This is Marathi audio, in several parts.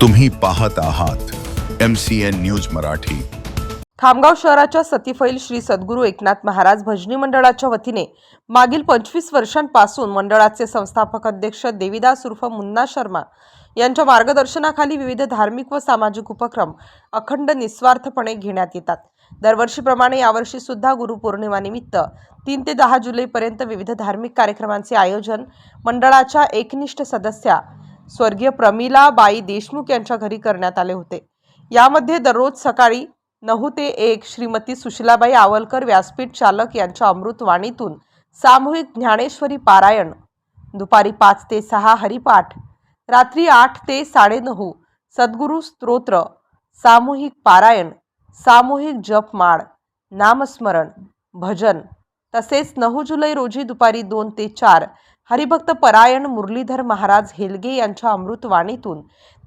तुम्ही पाहत आहात M C N news Marathi. Khamgaon शहराच्या सतीफैल श्री सद्गुरू एकनाथ महाराज भजनी मंडळाच्या वतीने मागील पंचवीस वर्षांपासून मंडळाचे संस्थापक अध्यक्ष देविदास उर्फ मुन्ना शर्मा यांच्या मार्गदर्शनाखाली विविध धार्मिक व सामाजिक उपक्रम अखंड निस्वार्थपणे घेण्यात येतात. दरवर्षीप्रमाणे यावर्षी सुद्धा गुरुपौर्णिमानिमित्त तीन ते दहा जुलैपर्यंत विविध धार्मिक कार्यक्रमांचे आयोजन मंडळाच्या एकनिष्ठ सदस्या स्वर्गीय प्रमिला बाई देशमुख यांच्या घरी करण्यात आले होते. यामध्ये दररोज सकाळी नऊ ते एक श्रीमती सुशिलाबाई आवलकर व्यासपीठ चालक यांच्या अमृतवाणीतून सामूहिक ज्ञानेश्वरी पारायण दुपारी पाच ते सहा हरिपाठ रात्री आठ ते साडेनऊ सद्गुरू स्तोत्र सामूहिक पारायण सामूहिक जपमाळ नामस्मरण भजन. तसेच नऊ जुलै रोजी दुपारी दोन ते चार हरिभक्त परायण मुरलीधर महाराज हेलगे यांच्या अमृतवाणीतून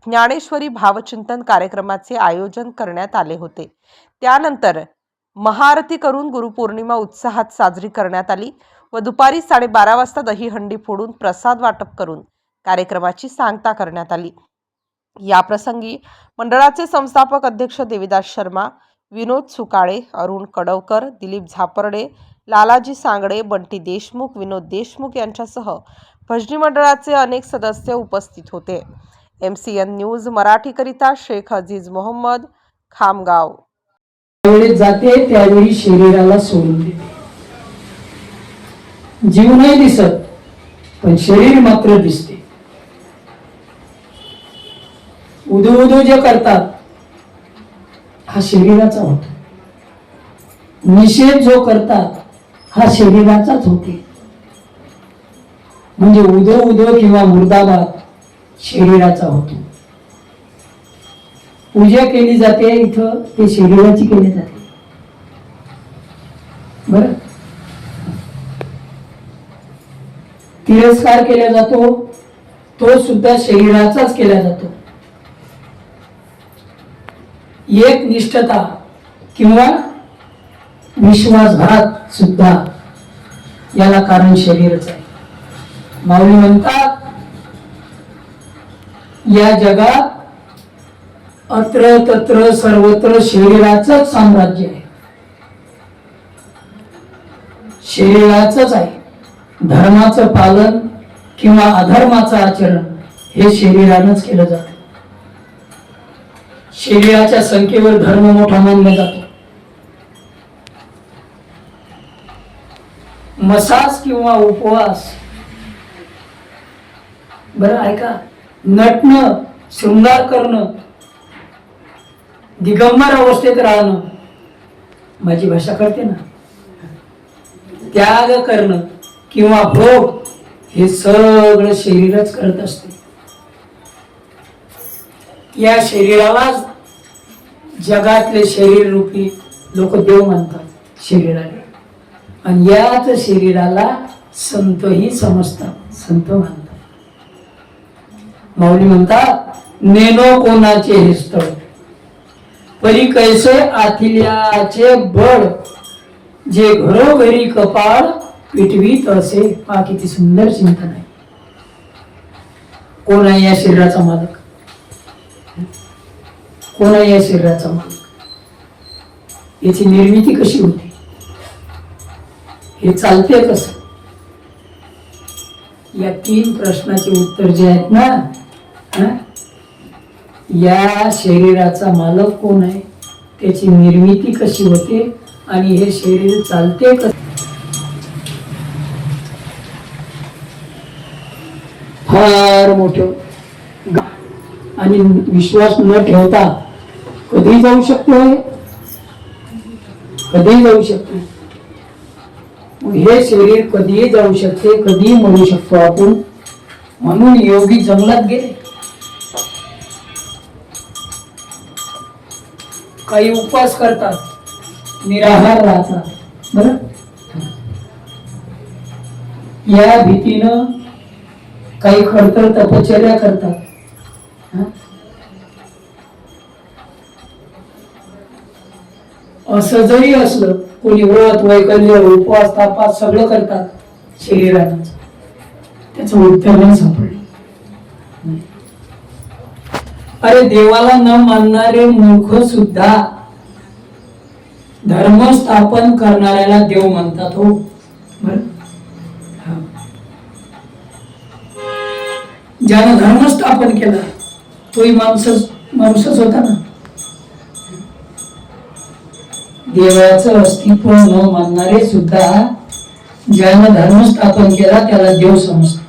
ज्ञानेश्वरी भावचिंतन कार्यक्रमाचे आयोजन करण्यात आले होते. त्यानंतर महाआरती करून गुरुपौर्णिमा उत्साहात साजरी करण्यात आली व दुपारी साडेबारा वाजता दहीहंडी फोडून प्रसाद वाटप करून कार्यक्रमाची सांगता करण्यात आली. या प्रसंगी मंडळाचे संस्थापक अध्यक्ष देविदास शर्मा विनोद सुकाळे अरुण कडवकर दिलीप झापर्डे लालाजी सांगडे बंटी देशमुख विनोद देशमुख यांच्यासह भजनी मंडळाचे अनेक सदस्य उपस्थित होते. एम सी एन न्यूज मराठीकरिता शेख अझीज मोहम्मद खामगाव. त्यावेळी जाते त्यावेळी शरीराला सोडून देते. जीव नाही दिसत पण शरीर मात्र दिसते. उदू उदू जे करतात हा शरीराचा होतो. निषेध जो करतात हा शरीराचाच होते. म्हणजे उदो उदो किंवा मुर्दाबाद शरीराचा होतो. पूजा केली जाते इथं ते शरीराची केली जाते. बर? तिरस्कार केला जातो तो सुद्धा शरीराचाच केला जातो. एक निष्ठता किंवा विश्वासघात सुद्धा याला कारण शरीरच आहे. माऊली म्हणतात या जगात अत्र तत्र सर्वत्र शरीराच साम्राज्य आहे. शरीराचंच आहे. धर्माचं पालन किंवा अधर्माचं आचरण हे शरीरानंच केलं जातं. शरीराच्या संख्येवर धर्म मोठा मानला जातो. मसाज किंवा उपवास. बरं ऐका. नटणं शृंगार करणं दिगंबर अवस्थेत राहणं माझी भाषा करते ना? त्याग करणं किंवा भोग हे सगळं शरीरच करत असते. या शरीरालाच जगातले शरीर रूपी लोक देव मानतात शरीराला. आणि याच शरीराला संतही समजतात. संत मानतात माऊली म्हणतात नेनो कोणाचे हे स्थळ? परी कैसे आथिल्याचे बळ? जे घरोघरी कपाळ पिटवीत असे. हा किती सुंदर चिंतन आहे. कोण आहे या शरीराचा मालक? कोण आहे या शरीराचा मालक? याची निर्मिती कशी होते? हे चालते कसं या तीन प्रश्नाचे उत्तर जे आहेत ना या शरीराचा मालक कोण आहे? त्याची निर्मिती कशी होते? आणि हे शरीर चालते कसं? फार मोठ. आणि विश्वास न ठेवता कधी जाऊ शकतो हे? कधी जाऊ शकतो? हे शरीर कधीही जाऊ शकते कधीही मरू शकतो आपण. म्हणून योगी जंगलात गेले. काही उपवास करतात निराहार राहतात. बर? या भीतीनं काही खडतर तपश्चर्या करतात. असं जरी असलं कोणी व्रत वैकल्य उपवास तापास सगळं करतात शरीरानं. त्याचं उत्तर नाही. सापडलं अरे देवाला न मानणारे मूर्ख सुद्धा धर्म स्थापन करणाऱ्याला देव म्हणतात हो. ज्यानं धर्म स्थापन केला तोही माणूस माणूसच होता ना. देवाचं अस्तित्व न मानणारे सुद्धा ज्यानं धर्म स्थापन केला त्याला देव समजतो.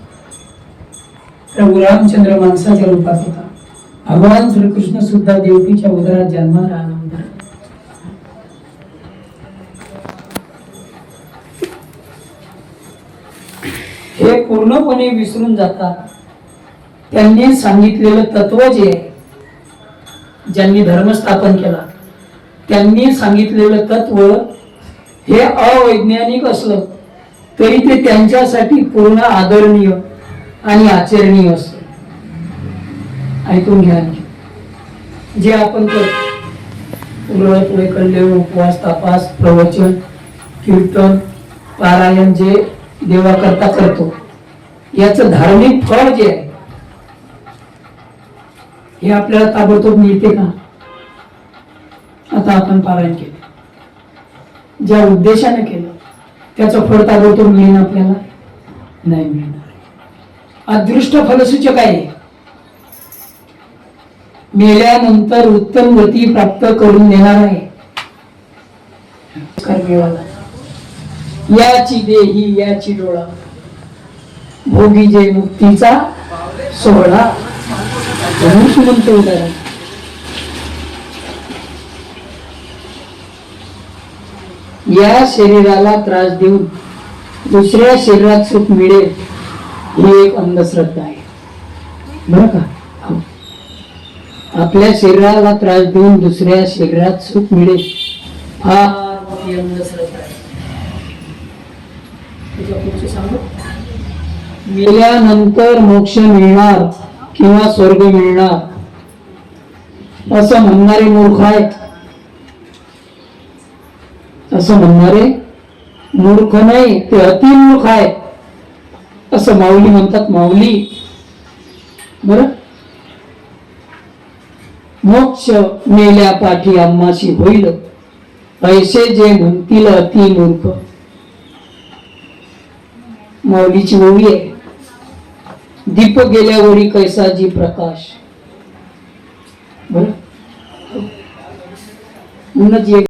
प्रभू रामचंद्र माणसाच्या रूपात होता. भगवान श्रीकृष्ण सुद्धा देवकीच्या उदरात जन्माला आला होता हे पूर्णपणे विसरून जातात. त्यांनी सांगितलेलं तत्व जे आहे ज्यांनी धर्म स्थापन केला त्यांनी सांगितलेलं तत्व हे अवैज्ञानिक असलं तरी ते त्यांच्यासाठी पूर्ण आदरणीय आणि आचरणीय अस ऐकून घ्या. जे आपण करतो पुढे कळले उपवास तपास प्रवचन कीर्तन पारायण जे देवाकरता करतो याचं धार्मिक फळ जे आहे हे आपल्याला ताबडतोब मिळते का? आता आपण पारायण केलं. ज्या उद्देशाने केलं त्याचं फळ ताबडतोब मिळेल आपल्याला? नाही मिळणार. अदृष्ट फलसूचक आहे. मेल्यानंतर उत्तम गती प्राप्त करून देणार आहे. कर्मेवाला. याची देही याची डोळा. भोगी जे मुक्तीचा सोहळा. म्हणून तू म्हणतो उदाहरण. या शरीराला त्रास देऊन दुसऱ्या शरीरात सुख मिळेल ही एक अंधश्रद्धा आहे. बरं का? आपल्या शरीराला त्रास देऊन दुसऱ्या शरीरात सुख मिळेल हा मोठी अंधश्रद्धा आहे. सांगू? मोक्ष मिळणार किंवा स्वर्ग मिळणार. असं म्हणणारे मूर्ख आहेत. असं म्हणणारे मूर्ख नाही ते अतिमूर्ख आहे. असं माऊली म्हणतात माऊली. बर? मोक्ष मेल्या पाठी आम्हाशी होईल. पैसे जे म्हणतील अतिमूर्ख. माऊलीची ओळी आहे. दीप गेल्यावरी कैसाजी प्रकाश. बर? म्हणूनच एक